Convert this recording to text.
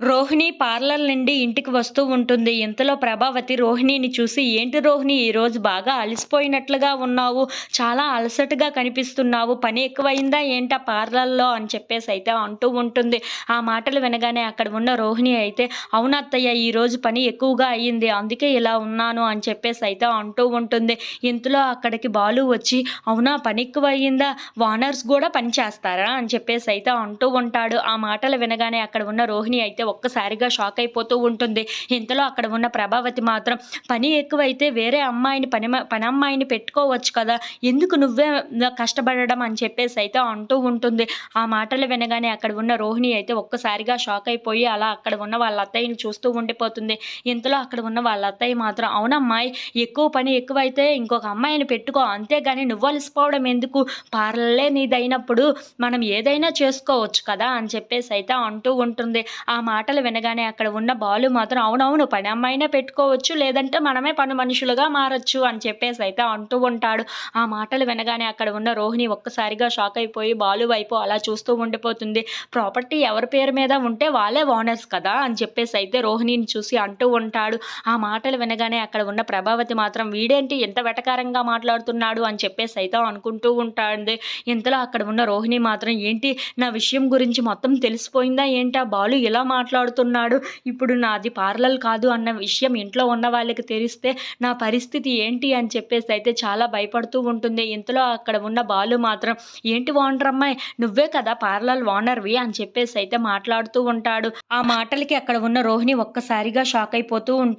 Rohini parlour నుండి ఇంటికి వస్తూ ఉంటుంది. ఇంతలో ప్రభావతి రోహిణిని చూసి ఏంటి రోహిణి ఈరోజు బాగా అలసిపోయినట్లుగా ఉన్నావు. చాలా అలసటగా కనిపిస్తున్నావు. పని ఎక్కువైందా ఏంటా పార్లర్లో? అని చెప్పేసి అయితే అంటూ ఉంటుంది. ఆ మాటలు వినగానే అక్కడ ఉన్న రోహిణి అయితే అవునత్తయ్య ఈరోజు పని ఎక్కువగా అయ్యింది. అందుకే ఇలా ఉన్నాను అని చెప్పేసి అయితే అంటూ ఉంటుంది. ఇంతలో అక్కడికి బాలు వచ్చి అవునా పని ఎక్కువ అయ్యిందా వానర్స్ కూడా పని చేస్తారా? అని చెప్పేసి అయితే అంటూ ఉంటాడు. ఆ మాటలు వినగానే అక్కడ ఉన్న రోహిణి అయితే ఒక్కసారిగా షాక్ అయిపోతూ ఉంటుంది. ఇంతలో అక్కడ ఉన్న ప్రభావతి మాత్రం పని ఎక్కువైతే వేరే అమ్మాయిని పని పని అమ్మాయిని పెట్టుకోవచ్చు కదా ఎందుకు నువ్వే కష్టపడడం? అని చెప్పేసి అయితే అంటూ ఉంటుంది. ఆ మాటలు వినగానే అక్కడ ఉన్న రోహిణి అయితే ఒక్కసారిగా షాక్ అయిపోయి అలా అక్కడ ఉన్న వాళ్ళ అత్తయ్యని చూస్తూ ఉండిపోతుంది. ఇంతలో అక్కడ ఉన్న వాళ్ళ అత్తయ్య మాత్రం అవునమ్మాయి ఎక్కువ పని ఎక్కువైతే ఇంకొక అమ్మాయిని పెట్టుకో అంతేగాని నువ్వు అలసిపోవడం ఎందుకు? పార్లలే నీదైనప్పుడు మనం ఏదైనా చేసుకోవచ్చు కదా? అని చెప్పేసి అయితే అంటూ ఉంటుంది. ఆ మాట మాటలు వినగానే అక్కడ ఉన్న బాలు మాత్రం అవునవును పని అమ్మాయినే పెట్టుకోవచ్చు లేదంటే మనమే పని మనుషులుగా మారచ్చు అని చెప్పేసి అయితే అంటూ ఉంటాడు. ఆ మాటలు వినగానే అక్కడ ఉన్న రోహిణి ఒక్కసారిగా షాక్ అయిపోయి బాలు వైపు అలా చూస్తూ ఉండిపోతుంది. ప్రాపర్టీ ఎవరి పేరు మీద ఉంటే వాళ్ళే ఓనర్స్ కదా అని చెప్పేసి అయితే రోహిణిని చూసి అంటూ ఉంటాడు. ఆ మాటలు వినగానే అక్కడ ఉన్న ప్రభావతి మాత్రం వీడేంటి ఎంత వెటకారంగా మాట్లాడుతున్నాడు అని చెప్పేసి అయితే అనుకుంటూ ఉంటాడు. ఇంతలో అక్కడ ఉన్న రోహిణి మాత్రం ఏంటి నా విషయం గురించి మొత్తం తెలిసిపోయిందా ఏంటా? బాలు ఇలా మాట్లాడుతున్నాడు. ఇప్పుడు నాది పార్లర్ కాదు అన్న విషయం ఇంట్లో ఉన్న వాళ్ళకి తెలిస్తే నా పరిస్థితి ఏంటి అని చెప్పేసి అయితే చాలా భయపడుతూ ఉంటుంది. ఇంతలో అక్కడ ఉన్న బాలు మాత్రం ఏంటి ఓనర్ అమ్మాయి నువ్వే కదా పార్లర్ ఓనర్వి అని చెప్పేసి అయితే మాట్లాడుతూ ఉంటాడు. ఆ మాటలకి అక్కడ ఉన్న రోహిణి ఒక్కసారిగా షాక్ అయిపోతూ ఉంటుంది